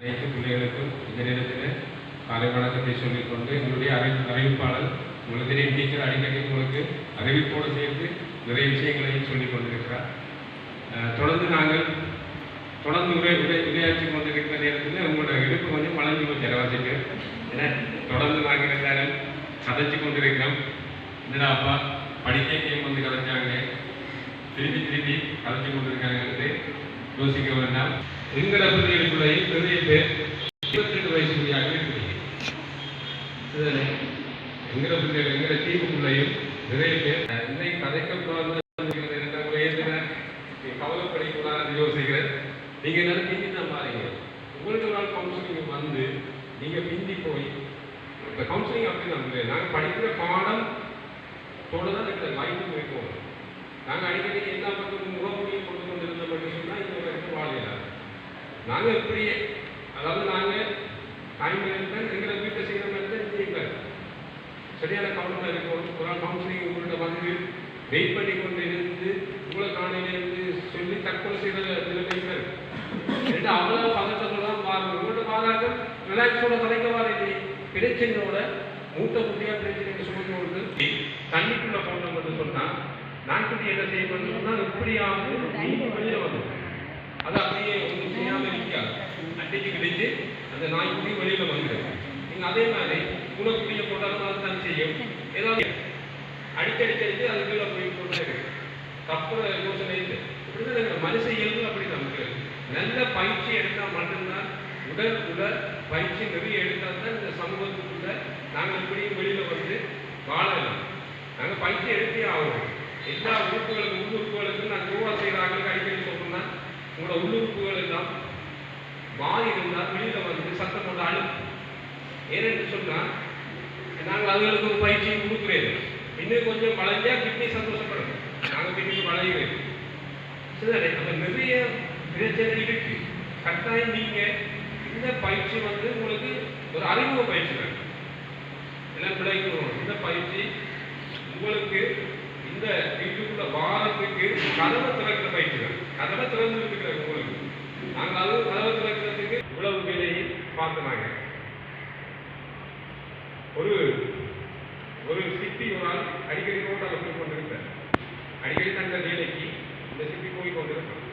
அனைத்து பிள்ளைகளுக்கும் இந்த நேரத்தில் காலை வணக்கத்தை சொல்லிக்கொண்டு எங்களுடைய அறி அறிவிப்பாளர் உங்களுக்கு தெரியும் டீச்சர் அடிக்கடி உங்களுக்கு அறிவிப்போடு சேர்த்து நிறைய விஷயங்களையும் சொல்லிக் கொண்டிருக்கிறார். தொடர்ந்து நாங்கள் தொடர்ந்து உரை உரை உரையாற்றி கொண்டிருக்கிற நேரத்தில் உங்களோட இடுப்பு கொஞ்சம் வளைஞ்சு போச்சு அரவாசிக்கு ஏன்னா தொடர்ந்து நாங்கள் எல்லாரும் கதைச்சு கொண்டிருக்கிறோம். என்னடா அப்பா படிக்கையும் வந்து கதைச்சாங்க திருப்பி திருப்பி கதைச்சு கொண்டிருக்காங்க யோசிக்க வேண்டாம். எங்கட பிள்ளைகளுக்குள்ளேயும் நிறைய பேர் இருபத்தி ரெண்டு வயசுக்குள்ளாக இருக்கிறீங்க இதுதானே? எங்கட பிள்ளைகள் எங்கட தீவுக்குள்ளேயும் நிறைய பேர் அஹ், இன்னைக்கு கதைக்கக்கூடாது கவலைப்படக்கூடாது யோசிக்கிறேன். நீங்க எல்லாரும் பிந்தி தான் உங்களுக்கு நாள் கவுன்சிலிங் வந்து நீங்க பிந்தி போய் இந்த கவுன்சிலிங் அப்படி தான் இல்லை நாங்கள் படிக்கிற பாடம் தோட தான் எங்களுக்கு வாய்ப்பு இருக்கும் நாங்கள் அடிக்கடி எல்லா பக்கமும் முகமொழியை கொண்டு கொண்டிருந்த மட்டும் சொன்னால் இந்த இடத்துல வாழையிடாது நாங்கள் இப்படியே அதாவது நாங்கள் டைம் எங்களை வீட்டை செய்கிற மாதிரி தான் செய்யல சரியான கவனமாக இருக்கும் ஒரு நாள் கவுன்சிலிங் உங்கள்கிட்ட வந்து வெயிட் பண்ணி கொண்டு இருந்து உங்களை காணையிலிருந்து சொல்லி தற்கொலை செய்த நிலைமைகள் ரெண்டு அவ்வளோ பதட்டத்தோட தான் பாருங்க. உங்கள்கிட்ட பாருங்க ரிலாக்ஸோட கதைக்க வாரீங்க பிரச்சனையோட மூத்த முட்டையா பிரச்சனையை சுமந்து கொண்டு தண்ணிக்குள்ள போனோம் என்று சொன்னால் நான்குட்டி என்ன செய்யணும்னு சொன்னால் எப்படியாவது வெளியே வந்து. அது அப்படியே அன்றைக்கு கிடைச்சு அந்த நாய்க்குட்டி வெளியில வந்துடும். நீங்க அதே மாதிரி குணக்குடிய போட்டாலும் தான் செய்யும். ஏதாவது அடிக்கடிக்கடிச்சு அது கீழே போய் கொண்டு தப்புற யோசனை இல்லை. இப்படிதான் மனுஷ இயல்பு அப்படி நமக்கு. நல்ல பயிற்சி எடுத்தால் மட்டும்தான் உடல் உடல் பயிற்சி நிறைய எடுத்தால் தான் இந்த சமூகத்துக்குள்ள நாங்கள் இப்படியும் வெளியில வந்து வாழலாம். நாங்கள் பயிற்சி எடுத்தே ஆகணும். எல்லா உறுப்புகளுக்கும் உள்ளுறுப்புகளுக்கும் நான் யோகா செய்கிறாங்க அடிக்கடி சொல்றேன்னா உங்களோட உள்ளுறுப்புகள் எல்லாம் வாய் இருந்தால் வெளியில வந்து சத்தம் போட்டு அழும் ஏனென்று சொன்னால் நாங்கள் அதுகளுக்கு ஒரு பயிற்சி கொடுக்குறேன். இன்னும் கொஞ்சம் வளைஞ்சா கிட்னி சந்தோஷப்படும் நாங்கள் கிட்னி பழகிறேன் சரி அப்போ நிறைய பிரச்சனை இருக்கு. கட்டாயம் நீங்க இந்த பயிற்சி வந்து உங்களுக்கு ஒரு அறிமுக பயிற்சி வேணும். எல்லாம் பிழைக்கணும் இந்த பயிற்சி உங்களுக்கு இந்த வீட்டுக்குள்ள வாரத்துக்கு கதவை திறக்கிற பயிற்சி வேணும். கதவை திறந்து இருக்கிற உங்களுக்கு. நாங்கள் அது கதவை திறக்கிறதுக்கு இவ்வளவு விலையை பார்க்கிறாங்க ஒரு ஒரு சிட்டி ஒரு ஆள் அடிக்கடி ரோட்டால் போய் கொண்டிருந்தார் அடிக்கடி தங்கள் வேலைக்கு இந்த சிப்பி போய் கொண்டிருக்கான்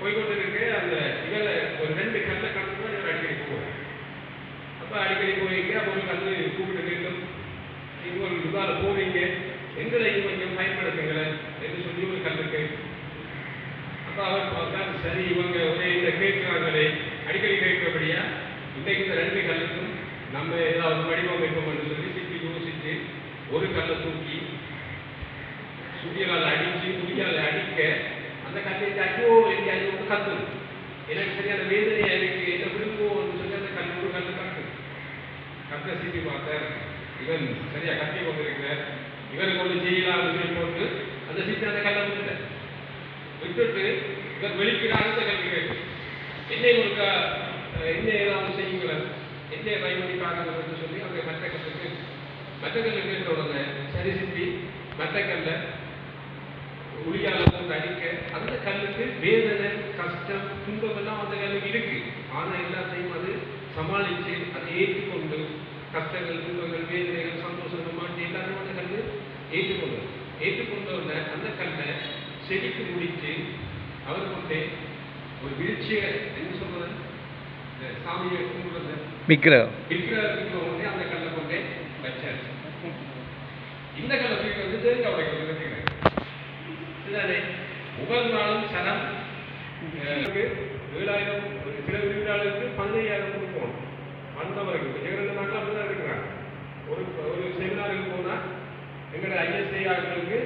போய் கொண்டிருக்க அந்த இவரை ஒரு ரெண்டு கல்லை கணக்கு தான் இவர் அடிக்கடி போவார். அப்போ அடிக்கடி போவீங்க அப்போ ஒரு கல் கூப்பிட்டு நிற்கும் நீங்கள் ஒரு இதால் போவீங்க எங்களையும் கொஞ்சம் பயன்படுத்துங்களேன் என்று சொல்லி ஒரு கல்லுக்கு அப்போ அவர் பார்த்தா சரி இவங்க ஒரே இந்த கேட்கிறாங்களே. அடிக்கடி கேட்கிறபடியா இன்னைக்கு இந்த ரெண்டு கல்லுக்கும் நம்ம ஏதாவது வடிவமைப்போம் என்று சொல்லி சிட்டி யோசித்து ஒரு கல்லை தூக்கி சுடியால் அடிச்சு குடியால் அடிக்க அந்த கல்லை ஐயோ எனக்கு ஐயோ கத்து எனக்கு சரியான வேதனையா இருக்கு என்ன விரும்புவோம்னு சொல்லி அந்த கல் ஒரு கல் கத்து கத்த சிட்டி பார்த்தேன் இவன் சரியா கத்தி கொண்டிருக்கிறார். இவருக்கு கொண்டு செய்யலாம் சொல்லி போட்டு அந்த சிட்டி அந்த கல்லை விட்டுட்டேன் விட்டுட்டு இவர் வெளிக்கிறார் அந்த கல்வி கேட்டு என்னை ஒருக்கா என்ன ஏதாவது செய்யுங்களேன். என்ன பயன்படுத்தி அப்படின்னு சொல்லி அவங்க மற்ற கல்லுக்கு மற்ற கேட்ட உடனே சரி சிப்பி மற்ற கல்ல உளியால அடிக்க அந்த கல்லுக்கு வேதனை கஷ்டம் துன்பம் எல்லாம் அந்த கல்லுக்கு இருக்கு. ஆனா எல்லாத்தையும் அது சமாளிச்சு அதை ஏற்றுக்கொண்டு கஷ்டங்கள் துன்பங்கள் வேதனைகள் சந்தோஷங்கள் மாட்டி எல்லாத்தையும் அந்த கல்லு ஏற்றுக்கொண்டு ஏற்றுக்கொண்ட உடனே அந்த கல்லை செடிக்கு முடிச்சு அவர் கொண்டே ஒரு வீழ்ச்சியை என்ன சொல்றது இந்த சாமியை கும்பிடுறது விக்கிரகம். விக்கிரகத்துக்கு வந்து அந்த கல்லை கொண்டே வச்சார் இந்த கல்லை தூக்கி வந்து தேங்க உடைக்கிறது நிறுத்திக்கிறேன் ஒவ்வொரு நாளும் சனம் அஹ், ஏழாயிரம் ஒரு சில விருந்தாளுக்கு பதினையாயிரம் கொடுப்போம் வந்தவருக்கு இரண்டு நாட்கள் அப்படிதான் இருக்கிறாங்க ஒரு ஒரு செமினாருக்கு போனா எங்களோட ஐஎஸ்ஐ ஆட்களுக்கு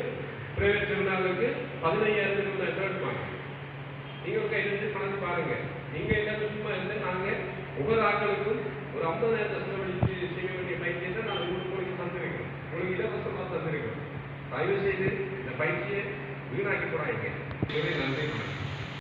பிரைவேட் செமினாருக்கு பதினையாயிரத்துக்கு மேல எடுப்பாங்க நீங்க ஒரு இருந்து பணம் பாருங்க நீங்க எல்லாரும் சும்மா இருந்து நாங்க ஒவ்வொரு ஆட்களுக்கும் ஒரு ஐம்பதாயிரத்தை செலவழித்து செய்ய வேண்டிய பயிற்சியை தான் நான் உங்களுக்கு உங்களுக்கு தந்திருக்கிறோம் உங்களுக்கு இலவசமாக தந்திருக்கிறோம் தயவு செய்து இந்த பயிற்சியை வீணாக்கி போறாங்க நன்றி.